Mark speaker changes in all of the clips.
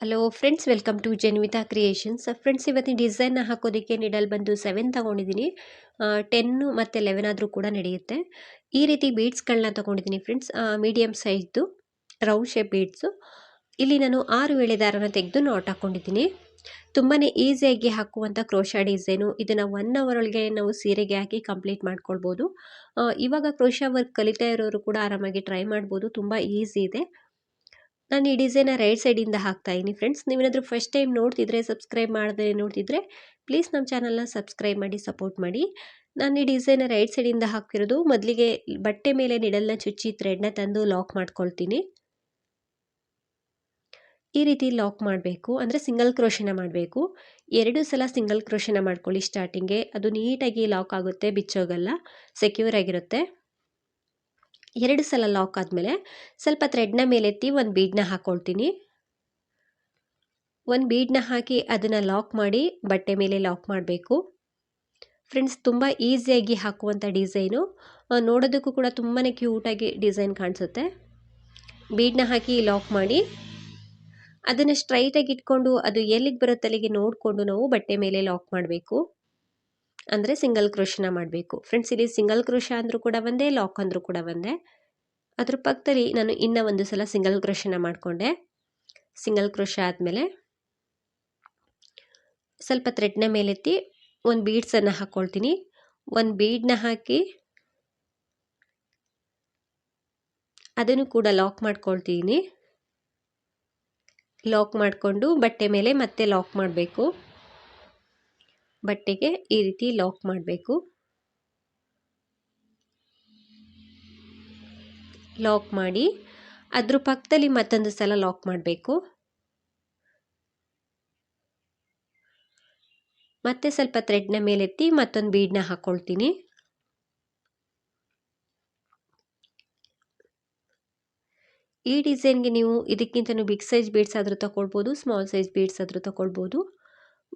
Speaker 1: Hello friends welcome to Janvitha creations friends ಇವತ್ತಿನ ಡಿಸೈನ್ನ ಹಾಕೋದಕ್ಕೆ ನಿಡಲ್ ಬಂದು ಸೆವೆನ್ ತೊಗೊಂಡಿದ್ದೀನಿ. ಟೆನ್ನು ಮತ್ತು ಲೆವೆನ್ ಆದರೂ ಕೂಡ ನಡೆಯುತ್ತೆ. ಈ ರೀತಿ ಬೀಡ್ಸ್ಗಳನ್ನ ತೊಗೊಂಡಿದ್ದೀನಿ ಫ್ರೆಂಡ್ಸ್ ಮೀಡಿಯಮ್ ಸೈಜ್ದು ರೌಂಡ್ ಶೇಪ್ ಬೀಡ್ಸು ಇಲ್ಲಿ ನಾನು ಆರು ವೇಳೆ ತೆಗೆದು ನಾಟ್ ಹಾಕ್ಕೊಂಡಿದ್ದೀನಿ ತುಂಬಾ ಈಸಿಯಾಗಿ ಹಾಕುವಂಥ ಕ್ರೋಶಾ ಡಿಸೈನು ಇದನ್ನು ಒನ್ ಅವರ್ ಒಳಗೆ ನಾವು ಸೀರೆಗೆ ಹಾಕಿ ಕಂಪ್ಲೀಟ್ ಮಾಡ್ಕೊಳ್ಬೋದು. ಇವಾಗ ಕ್ರೋಶಾ ವರ್ಕ್ ಕಲಿತಾ ಇರೋರು ಕೂಡ ಆರಾಮಾಗಿ ಟ್ರೈ ಮಾಡ್ಬೋದು. ತುಂಬ ಈಸಿ ಇದೆ. ನಾನು ಈ ಡಿಸೈನ ರೈಟ್ ಸೈಡಿಂದ ಹಾಕ್ತಾ ಇದ್ದೀನಿ ಫ್ರೆಂಡ್ಸ್ ನೀವೇನಾದರೂ ಫಸ್ಟ್ ಟೈಮ್ ನೋಡ್ತಿದ್ರೆ ಸಬ್ಸ್ಕ್ರೈಬ್ ಮಾಡದೆ ನೋಡ್ತಿದ್ರೆ ಪ್ಲೀಸ್ ನಮ್ಮ ಚಾನಲ್ನ ಸಬ್ಸ್ಕ್ರೈಬ್ ಮಾಡಿ ಸಪೋರ್ಟ್ ಮಾಡಿ. ನಾನು ಈ ಡಿಸೈನ ರೈಟ್ ಸೈಡಿಂದ ಹಾಕ್ತಿರೋದು ಮೊದಲಿಗೆ ಬಟ್ಟೆ ಮೇಲೆ ನಿಡಲ್ನ ಚುಚ್ಚಿ ಥ್ರೆಡ್ನ ತಂದು ಲಾಕ್ ಮಾಡ್ಕೊಳ್ತೀನಿ. ಈ ರೀತಿ ಲಾಕ್ ಮಾಡಬೇಕು, ಅಂದರೆ ಸಿಂಗಲ್ ಕ್ರೋಶನ ಮಾಡಬೇಕು. ಎರಡು ಸಲ ಸಿಂಗಲ್ ಕ್ರೋಶನ ಮಾಡ್ಕೊಳ್ಳಿ ಸ್ಟಾರ್ಟಿಂಗೆ ಅದು ನೀಟಾಗಿ ಲಾಕ್ ಆಗುತ್ತೆ, ಬಿಚ್ಚೋಗಲ್ಲ ಸೆಕ್ಯೂರ್ ಆಗಿರುತ್ತೆ. ಎರಡು ಸಲ ಲಾಕ್ ಆದಮೇಲೆ ಸ್ವಲ್ಪ ಥ್ರೆಡ್ನ ಮೇಲೆತ್ತಿ ಒಂದು ಬೀಡನ್ನ ಹಾಕ್ಕೊಳ್ತೀನಿ ಒಂದು ಬೀಡನ್ನ ಹಾಕಿ ಅದನ್ನು ಲಾಕ್ ಮಾಡಿ ಬಟ್ಟೆ ಮೇಲೆ ಲಾಕ್ ಮಾಡಬೇಕು. ಫ್ರೆಂಡ್ಸ್ ತುಂಬ ಈಸಿಯಾಗಿ ಹಾಕುವಂಥ ಡಿಸೈನು ನೋಡೋದಕ್ಕೂ ಕೂಡ ತುಂಬಾ ಕ್ಯೂಟಾಗಿ ಡಿಸೈನ್ ಕಾಣಿಸುತ್ತೆ. ಬೀಡನ್ನ ಹಾಕಿ ಲಾಕ್ ಮಾಡಿ ಅದನ್ನು ಸ್ಟ್ರೈಟಾಗಿ ಇಟ್ಕೊಂಡು ಅದು ಎಲ್ಲಿಗೆ ಬರುತ್ತಲ್ಲಿಗೆ ನೋಡಿಕೊಂಡು ನಾವು ಬಟ್ಟೆ ಮೇಲೆ ಲಾಕ್ ಮಾಡಬೇಕು. ಅಂದರೆ ಸಿಂಗಲ್ ಕ್ರೋಶನ ಮಾಡಬೇಕು. ಫ್ರೆಂಡ್ಸ್ ಇಲ್ಲಿ ಸಿಂಗಲ್ ಕ್ರೋಶ ಅಂದರೂ ಕೂಡ ಒಂದೇ ಲಾಕ್ ಅಂದರೂ ಕೂಡ ಒಂದೇ. ಅದ್ರ ಪಕ್ಕದಲ್ಲಿ ನಾನು ಇನ್ನೂ ಒಂದು ಸಲ ಸಿಂಗಲ್ ಕ್ರೋಶನ ಮಾಡಿಕೊಂಡೆ. ಸಿಂಗಲ್ ಕ್ರೋಶ ಆದಮೇಲೆ ಸ್ವಲ್ಪ ಥ್ರೆಡ್ನ ಮೇಲೆತ್ತಿ ಒಂದು ಬೀಡ್ಸನ್ನು ಹಾಕ್ಕೊಳ್ತೀನಿ ಒಂದು ಬೀಡನ್ನ ಹಾಕಿ ಅದನ್ನು ಕೂಡ ಲಾಕ್ ಮಾಡ್ಕೊಳ್ತೀನಿ. ಲಾಕ್ ಮಾಡಿಕೊಂಡು ಬಟ್ಟೆ ಮೇಲೆ ಮತ್ತೆ ಲಾಕ್ ಮಾಡಬೇಕು. ಬಟ್ಟೆಗೆ ಈ ರೀತಿ ಲಾಕ್ ಮಾಡಬೇಕು. ಲಾಕ್ ಮಾಡಿ ಅದ್ರ ಪಕ್ಕದಲ್ಲಿ ಮತ್ತೊಂದು ಸಲ ಲಾಕ್ ಮಾಡಬೇಕು. ಮತ್ತೆ ಸ್ವಲ್ಪ ಥ್ರೆಡ್ನ ಮೇಲೆತ್ತಿ ಮತ್ತೊಂದು ಬೀಡ್ನ ಹಾಕ್ಕೊಳ್ತೀನಿ ಈ ಡಿಸೈನ್ಗೆ ನೀವು ಇದಕ್ಕಿಂತಲೂ ಬಿಗ್ ಸೈಜ್ ಬೀಡ್ಸ್ ಆದರೂ ತಗೊಳ್ಬೋದು ಸ್ಮಾಲ್ ಸೈಜ್ ಬೀಡ್ಸ್ ಆದರೂ ತಗೊಳ್ಬೋದು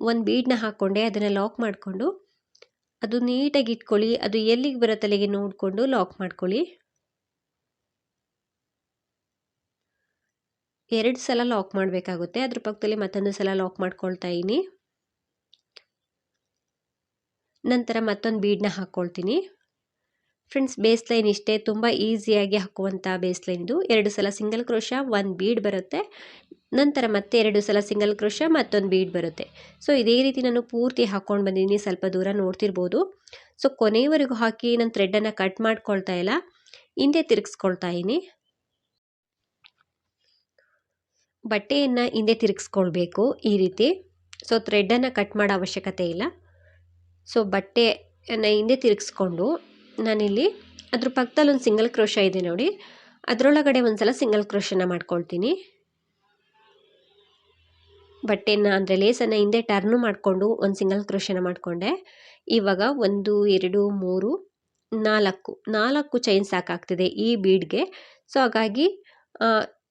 Speaker 1: ಒಂದು ಬೀಡನ್ನ ಹಾಕ್ಕೊಂಡೆ ಅದನ್ನು ಲಾಕ್ ಮಾಡಿಕೊಂಡು, ಅದು ನೀಟಾಗಿ ಇಟ್ಕೊಳ್ಳಿ, ಅದು ಎಲ್ಲಿಗೆ ಬರೋ ತಲೆಗೆ ನೋಡಿಕೊಂಡು ಲಾಕ್ ಮಾಡ್ಕೊಳ್ಳಿ. ಎರಡು ಸಲ ಲಾಕ್ ಮಾಡಬೇಕಾಗುತ್ತೆ, ಅದ್ರ ಪಕ್ಕದಲ್ಲಿ ಮತ್ತೊಂದು ಸಲ ಲಾಕ್ ಮಾಡ್ಕೊಳ್ತಾ ಇದ್ದೀನಿ ನಂತರ ಮತ್ತೊಂದು ಬೀಡನ್ನ ಹಾಕ್ಕೊಳ್ತೀನಿ ಫ್ರೆಂಡ್ಸ್ ಬೇಸ್ ಲೈನ್ ಇಷ್ಟೇ. ತುಂಬ ಈಸಿಯಾಗಿ ಹಾಕುವಂಥ ಬೇಸ್ ಲೈನ್ ಇದು. ಎರಡು ಸಲ ಸಿಂಗಲ್ ಕ್ರೋಶ ಒಂದು ಬೀಡ್ ಬರುತ್ತೆ. ನಂತರ ಮತ್ತೆ ಎರಡು ಸಲ ಸಿಂಗಲ್ ಕ್ರೋಶ ಮತ್ತೊಂದು ಬೀಡ್ ಬರುತ್ತೆ. ಸೊ ಇದೇ ರೀತಿ ನಾನು ಪೂರ್ತಿ ಹಾಕ್ಕೊಂಡು ಬಂದಿದ್ದೀನಿ. ಸ್ವಲ್ಪ ದೂರ ನೋಡ್ತಿರ್ಬೋದು. ಸೊ ಕೊನೆಯವರೆಗೂ ಹಾಕಿ ನಾನು ಥ್ರೆಡ್ಡನ್ನು ಕಟ್ ಮಾಡ್ಕೊಳ್ತಾ ಇಲ್ಲ. ಹಿಂದೆ ತಿರುಗಿಸ್ಕೊಳ್ತಾ ಇದ್ದೀನಿ. ಬಟ್ಟೆಯನ್ನು ಹಿಂದೆ ತಿರುಗಿಸ್ಕೊಳ್ಬೇಕು ಈ ರೀತಿ. ಸೊ ಥ್ರೆಡ್ಡನ್ನು ಕಟ್ ಮಾಡೋ ಅವಶ್ಯಕತೆ ಇಲ್ಲ. ಸೊ ಬಟ್ಟೆಯನ್ನು ಹಿಂದೆ ತಿರುಗಿಸ್ಕೊಂಡು ನಾನಿಲ್ಲಿ ಅದ್ರ ಪಕ್ಕದಲ್ಲಿ ಒಂದು ಸಿಂಗಲ್ ಕ್ರೋಶ ಇದೆ ನೋಡಿ. ಅದರೊಳಗಡೆ ಒಂದು ಸಲ ಸಿಂಗಲ್ ಕ್ರೋಶನ ಮಾಡ್ಕೊಳ್ತೀನಿ. ಬಟ್ಟೆನ ಅಂದರೆ ಲೇಸನ್ನು ಹಿಂದೆ ಟರ್ನು ಮಾಡಿಕೊಂಡು ಒಂದು ಸಿಂಗಲ್ ಕ್ರೋಶನ ಮಾಡಿಕೊಂಡೆ. ಇವಾಗ ಒಂದು, ಎರಡು, ಮೂರು, ನಾಲ್ಕು. ನಾಲ್ಕು ಚೈನ್ ಸಾಕಾಗ್ತಿದೆ ಈ ಬೀಡ್ಗೆ ಸೊ ಹಾಗಾಗಿ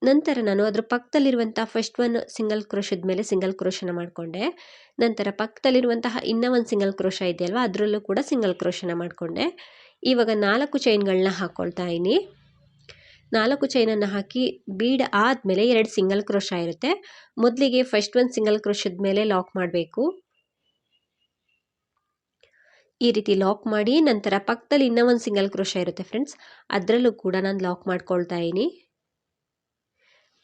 Speaker 1: ನಂತರ ನಾನು ಅದ್ರ ಪಕ್ಕದಲ್ಲಿರುವಂಥ ಫಸ್ಟ್ ಒನ್ ಸಿಂಗಲ್ ಕ್ರೋಶದ ಮೇಲೆ ಸಿಂಗಲ್ ಕ್ರೋಶನ ಮಾಡಿಕೊಂಡೆ. ನಂತರ ಪಕ್ಕದಲ್ಲಿರುವಂತಹ ಇನ್ನೂ ಒಂದು ಸಿಂಗಲ್ ಕ್ರೋಶ ಇದೆಯಲ್ವ, ಅದರಲ್ಲೂ ಕೂಡ ಸಿಂಗಲ್ ಕ್ರೋಶನ ಮಾಡಿಕೊಂಡೆ. ಇವಾಗ ನಾಲ್ಕು ಚೈನ್ಗಳನ್ನ ಹಾಕ್ಕೊಳ್ತಾ ಇದ್ದೀನಿ. ನಾಲ್ಕು ಚೈನನ್ನು ಹಾಕಿ ಬೀಡ್ ಆದಮೇಲೆ ಎರಡು ಸಿಂಗಲ್ ಕ್ರೋಶ ಇರುತ್ತೆ ಮೊದಲಿಗೆ ಫಸ್ಟ್ ಒಂದು ಸಿಂಗಲ್ ಕ್ರೋಶದ ಮೇಲೆ ಲಾಕ್ ಮಾಡಬೇಕು. ಈ ರೀತಿ ಲಾಕ್ ಮಾಡಿ ನಂತರ ಪಕ್ಕದಲ್ಲಿ ಇನ್ನೂ ಒಂದು ಸಿಂಗಲ್ ಕ್ರೋಶ ಇರುತ್ತೆ ಫ್ರೆಂಡ್ಸ್ ಅದರಲ್ಲೂ ಕೂಡ ನಾನು ಲಾಕ್ ಮಾಡ್ಕೊಳ್ತಾ ಇದ್ದೀನಿ.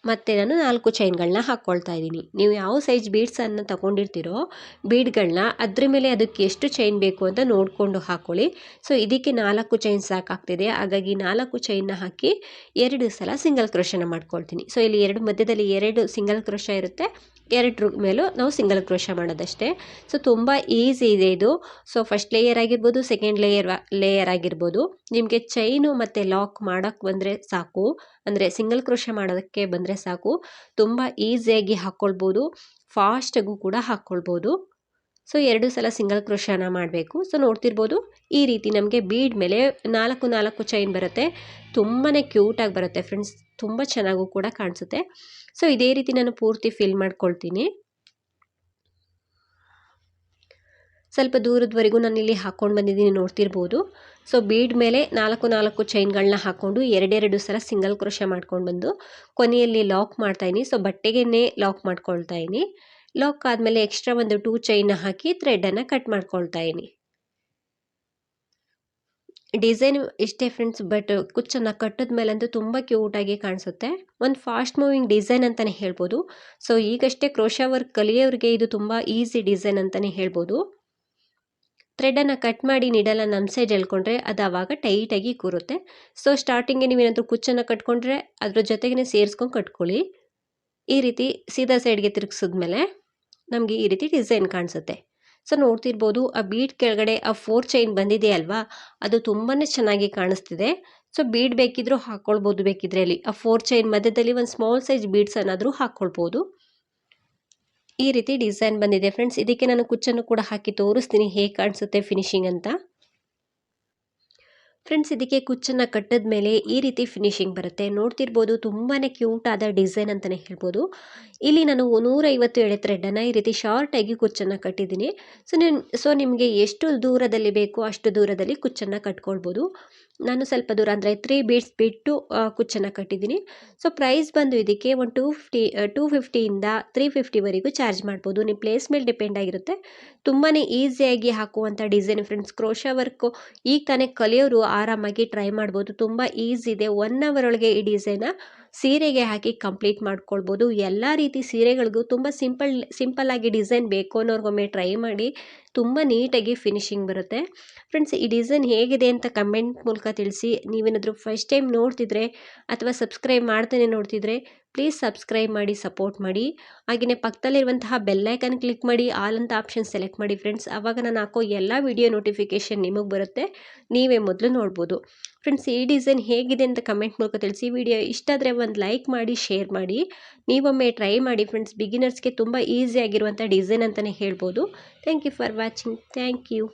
Speaker 1: ಮತ್ತು ನಾನು ನಾಲ್ಕು ಚೈನ್ಗಳನ್ನ ಹಾಕ್ಕೊಳ್ತಾ ಇದ್ದೀನಿ. ನೀವು ಯಾವ ಸೈಜ್ ಬೀಡ್ಸನ್ನು ತಗೊಂಡಿರ್ತೀರೋ ಬೀಡ್ಗಳನ್ನ ಅದ್ರ ಮೇಲೆ ಅದಕ್ಕೆ ಎಷ್ಟು ಚೈನ್ ಬೇಕು ಅಂತ ನೋಡಿಕೊಂಡು ಹಾಕ್ಕೊಳ್ಳಿ ಸೊ, ಇದಕ್ಕೆ ನಾಲ್ಕು ಚೈನ್ ಸಾಕಾಗ್ತಿದೆ. ಹಾಗಾಗಿ ನಾಲ್ಕು ಚೈನ್ನ ಹಾಕಿ ಎರಡು ಸಲ ಸಿಂಗಲ್ ಕ್ರೋಶನ ಮಾಡ್ಕೊಳ್ತೀನಿ. ಸೊ, ಇಲ್ಲಿ ಎರಡು ಮಧ್ಯದಲ್ಲಿ ಎರಡು ಸಿಂಗಲ್ ಕ್ರೋಶ ಇರುತ್ತೆ. ಎರಡರ ಮೇಲೂ ನಾವು ಸಿಂಗಲ್ ಕ್ರೋಶ ಮಾಡೋದಷ್ಟೇ. ಸೊ ತುಂಬ ಈಸಿ ಇದೆ ಇದು. ಸೊ ಫಸ್ಟ್ ಲೇಯರ್ ಆಗಿರ್ಬೋದು ಸೆಕೆಂಡ್ ಲೇಯರ್ ಲೇಯರ್ ಆಗಿರ್ಬೋದು. ನಿಮಗೆ ಚೈನು ಮತ್ತು ಲಾಕ್ ಮಾಡೋಕ್ಕೆ ಬಂದರೆ ಸಾಕು. ಅಂದರೆ ಸಿಂಗಲ್ ಕ್ರೋಶ ಮಾಡೋದಕ್ಕೆ ಬಂದರೆ ಸಾಕು. ತುಂಬ ಈಸಿಯಾಗಿ ಹಾಕ್ಕೊಳ್ಬೋದು ಫಾಸ್ಟಾಗೂ ಕೂಡ ಹಾಕ್ಕೊಳ್ಬೋದು ಸೊ ಎರಡು ಸಲ ಸಿಂಗಲ್ ಕ್ರೋಷನ ಮಾಡಬೇಕು. ಸೊ ನೋಡ್ತಿರ್ಬೋದು ಈ ರೀತಿ ನಮಗೆ ಬೀಡ್ ಮೇಲೆ ನಾಲ್ಕು ನಾಲ್ಕು ಚೈನ್ ಬರುತ್ತೆ. ತುಂಬಾ ಕ್ಯೂಟಾಗಿ ಬರುತ್ತೆ ಫ್ರೆಂಡ್ಸ್. ತುಂಬ ಚೆನ್ನಾಗೂ ಕೂಡ ಕಾಣಿಸುತ್ತೆ. ಸೊ ಇದೇ ರೀತಿ ನಾನು ಪೂರ್ತಿ ಫಿಲ್ ಮಾಡ್ಕೊಳ್ತೀನಿ. ಸ್ವಲ್ಪ ದೂರದವರೆಗೂ ನಾನು ಇಲ್ಲಿ ಹಾಕ್ಕೊಂಡು ಬಂದಿದ್ದೀನಿ ನೋಡ್ತಿರ್ಬೋದು. ಸೊ ಬೀಡ್ ಮೇಲೆ ನಾಲ್ಕು ನಾಲ್ಕು ಚೈನ್ಗಳನ್ನ ಹಾಕ್ಕೊಂಡು ಎರಡೆರಡು ಸಲ ಸಿಂಗಲ್ ಕ್ರೋಷ ಮಾಡ್ಕೊಂಡು ಬಂದು ಕೊನೆಯಲ್ಲಿ ಲಾಕ್ ಮಾಡ್ತಾಯಿನಿ ಸೊ ಬಟ್ಟೆಗೆನೇ ಲಾಕ್ ಮಾಡ್ಕೊಳ್ತಾಯಿನಿ ಲಾಕ್ ಆದಮೇಲೆ ಎಕ್ಸ್ಟ್ರಾ ಒಂದು ಟೂ ಚೈನ್ ಹಾಕಿ ಥ್ರೆಡನ್ನು ಕಟ್ ಮಾಡ್ಕೊಳ್ತಾ ಇದ್ದೀನಿ ಡಿಸೈನ್ ಇಷ್ಟೇ ಫ್ರೆಂಡ್ಸ್ ಬಟ್ ಕುಚ್ಚನ್ನು ಕಟ್ಟಿದ ಮೇಲಂತೂ ತುಂಬ ಕ್ಯೂಟಾಗಿ ಕಾಣಿಸುತ್ತೆ. ಒಂದು ಫಾಸ್ಟ್ ಮೂವಿಂಗ್ ಡಿಸೈನ್ ಅಂತಲೇ ಹೇಳ್ಬೋದು. ಸೊ ಈಗಷ್ಟೇ ಕ್ರೋಶಾ ವರ್ಕ್ ಕಲಿಯೋರಿಗೆ ಇದು ತುಂಬ ಈಸಿ ಡಿಸೈನ್ ಅಂತಲೇ ಹೇಳ್ಬೋದು. ಥ್ರೆಡನ್ನು ಕಟ್ ಮಾಡಿ ನೀಡಲ್ಲ ನಮ್ಮ ಸೈಡ್ ಹೇಳ್ಕೊಂಡ್ರೆ ಅದು ಆವಾಗ ಟೈಟಾಗಿ ಕೂರುತ್ತೆ. ಸೊ ಸ್ಟಾರ್ಟಿಂಗ್ಗೆ ನೀವೇನಾದರೂ ಕುಚ್ಚನ್ನು ಕಟ್ಕೊಂಡ್ರೆ ಅದ್ರ ಜೊತೆಗೇ ಸೇರಿಸ್ಕೊಂಡು ಕಟ್ಕೊಳ್ಳಿ. ಈ ರೀತಿ ಸೀದಾ ಸೈಡ್ಗೆ ತಿರುಗಿಸಿದ್ಮೇಲೆ. ನಮಗೆ ಈ ರೀತಿ ಡಿಸೈನ್ ಕಾಣಿಸುತ್ತೆ. ಸೊ ನೋಡ್ತಿರ್ಬೋದು, ಆ ಬೀಡ್ ಕೆಳಗಡೆ ಆ ಫೋರ್ ಚೈನ್ ಬಂದಿದೆ ಅಲ್ವಾ? ಅದು ತುಂಬಾ ಚೆನ್ನಾಗಿ ಕಾಣಿಸ್ತಿದೆ. ಸೊ ಬೀಡ್ ಬೇಕಿದ್ರೂ ಹಾಕ್ಕೊಳ್ಬೋದು ಬೇಕಿದ್ರೆ ಅಲ್ಲಿ ಆ ಫೋರ್ ಚೈನ್ ಮಧ್ಯದಲ್ಲಿ ಒಂದು ಸ್ಮಾಲ್ ಸೈಜ್ ಬೀಡ್ಸ್ ಅನ್ನಾದರೂ ಹಾಕ್ಕೊಳ್ಬೋದು ಈ ರೀತಿ ಡಿಸೈನ್ ಬಂದಿದೆ ಫ್ರೆಂಡ್ಸ್ ಇದಕ್ಕೆ ನಾನು ಕುಚ್ಚನ್ನು ಕೂಡ ಹಾಕಿ ತೋರಿಸ್ತೀನಿ, ಹೇಗೆ ಕಾಣಿಸುತ್ತೆ ಫಿನಿಶಿಂಗ್ ಅಂತ. ಫ್ರೆಂಡ್ಸ್, ಇದಕ್ಕೆ ಕುಚ್ಚನ್ನು ಕಟ್ಟಿದ ಮೇಲೆ ಈ ರೀತಿ ಫಿನಿಶಿಂಗ್ ಬರುತ್ತೆ. ನೋಡ್ತಿರ್ಬೋದು ತುಂಬಾ ಕ್ಯೂಟ್ ಆದ ಡಿಸೈನ್ ಅಂತಲೇ ಹೇಳ್ಬೋದು. ಇಲ್ಲಿ ನಾನು ನೂರೈವತ್ತು ಎಳೆ ಥ್ರೆಡನ್ನು ಈ ರೀತಿ ಶಾರ್ಟಾಗಿ ಕುಚ್ಚನ್ನು ಕಟ್ಟಿದ್ದೀನಿ. ಸೊ ನಿಮ್ ಸೊ ನಿಮಗೆ ಎಷ್ಟು ದೂರದಲ್ಲಿ ಬೇಕೋ ಅಷ್ಟು ದೂರದಲ್ಲಿ ಕುಚ್ಚನ್ನು ಕಟ್ಕೊಳ್ಬೋದು. ನಾನು ಸ್ವಲ್ಪ ದೂರ ಅಂದರೆ ತ್ರೀ ಬೀಡ್ಸ್ ಬಿಟ್ಟು ಕುಚ್ಚನ್ನು ಕಟ್ಟಿದ್ದೀನಿ. ಸೊ ಪ್ರೈಸ್ ಬಂದು ಇದಕ್ಕೆ ಒಂದು ಟೂ ಫಿಫ್ಟಿ ಟೂ ಫಿಫ್ಟಿಯಿಂದ ತ್ರೀ ಫಿಫ್ಟಿವರೆಗೂ ಚಾರ್ಜ್ ಮಾಡ್ಬೋದು. ನಿಮ್ಮ ಪ್ಲೇಸ್ ಮೇಲೆ ಡಿಪೆಂಡ್ ಆಗಿರುತ್ತೆ. ತುಂಬಾ ಈಸಿಯಾಗಿ ಹಾಕುವಂಥ ಡಿಸೈನ್ ಫ್ರೆಂಡ್ಸ್ ಕ್ರೋಶಾ ವರ್ಕು ಈಗ ತಾನೇ ಕಲಿಯೋರು ಆರಾಮಾಗಿ ಟ್ರೈ ಮಾಡ್ಬೋದು. ತುಂಬ ಈಸಿ ಇದೆ. ಒನ್ ಅವರ್ ಒಳಗೆ ಈ ಡಿಸೈನ ಸೀರೆಗೆ ಹಾಕಿ ಕಂಪ್ಲೀಟ್ ಮಾಡ್ಕೊಳ್ಬೋದು. ಎಲ್ಲ ರೀತಿ ಸೀರೆಗಳಿಗೂ ತುಂಬ ಸಿಂಪಲ್ ಸಿಂಪಲ್ಲಾಗಿ ಡಿಸೈನ್ ಬೇಕು ಅನ್ನೋರ್ಗೊಮ್ಮೆ ಟ್ರೈ ಮಾಡಿ. ತುಂಬ ನೀಟಾಗಿ ಫಿನಿಶಿಂಗ್ ಬರುತ್ತೆ. ಫ್ರೆಂಡ್ಸ್ ಈ ಡಿಸೈನ್ ಹೇಗಿದೆ ಅಂತ ಕಮೆಂಟ್ ಮೂಲಕ ತಿಳಿಸಿ. ನೀವೇನಾದರೂ ಫಸ್ಟ್ ಟೈಮ್ ನೋಡ್ತಿದ್ರೆ ಅಥವಾ ಸಬ್ಸ್ಕ್ರೈಬ್ ಮಾಡ್ತಾನೆ ನೋಡ್ತಿದ್ರೆ ಪ್ಲೀಸ್ ಸಬ್ಸ್ಕ್ರೈಬ್ ಮಾಡಿ ಸಪೋರ್ಟ್ ಮಾಡಿ. ಹಾಗೆಯೇ ಪಕ್ಕದಲ್ಲಿರುವಂತಹ ಬೆಲ್ಲೈಕನ್ ಕ್ಲಿಕ್ ಮಾಡಿ ಆಲ್ ಅಂತ ಆಪ್ಷನ್ ಸೆಲೆಕ್ಟ್ ಮಾಡಿ ಫ್ರೆಂಡ್ಸ್ ಆವಾಗ ನಾನು ಹಾಕೋ ಎಲ್ಲ ವಿಡಿಯೋ ನೋಟಿಫಿಕೇಷನ್ ನಿಮಗೆ ಬರುತ್ತೆ. ನೀವೇ ಮೊದಲು ನೋಡ್ಬೋದು. ಫ್ರೆಂಡ್ಸ್ ಈ ಡಿಸೈನ್ ಹೇಗಿದೆ ಅಂತ ಕಮೆಂಟ್ ಮೂಲಕ ತಿಳಿಸಿ. ವಿಡಿಯೋ ಇಷ್ಟ ಆದರೆ ಒಂದು ಲೈಕ್ ಮಾಡಿ ಶೇರ್ ಮಾಡಿ. ನೀವೊಮ್ಮೆ ಟ್ರೈ ಮಾಡಿ ಫ್ರೆಂಡ್ಸ್ ಬಿಗಿನರ್ಸ್ಗೆ ತುಂಬ ಈಸಿ ಆಗಿರುವಂಥ ಡಿಸೈನ್ ಅಂತಲೇ ಹೇಳ್ಬೋದು. Thank you for watching thank you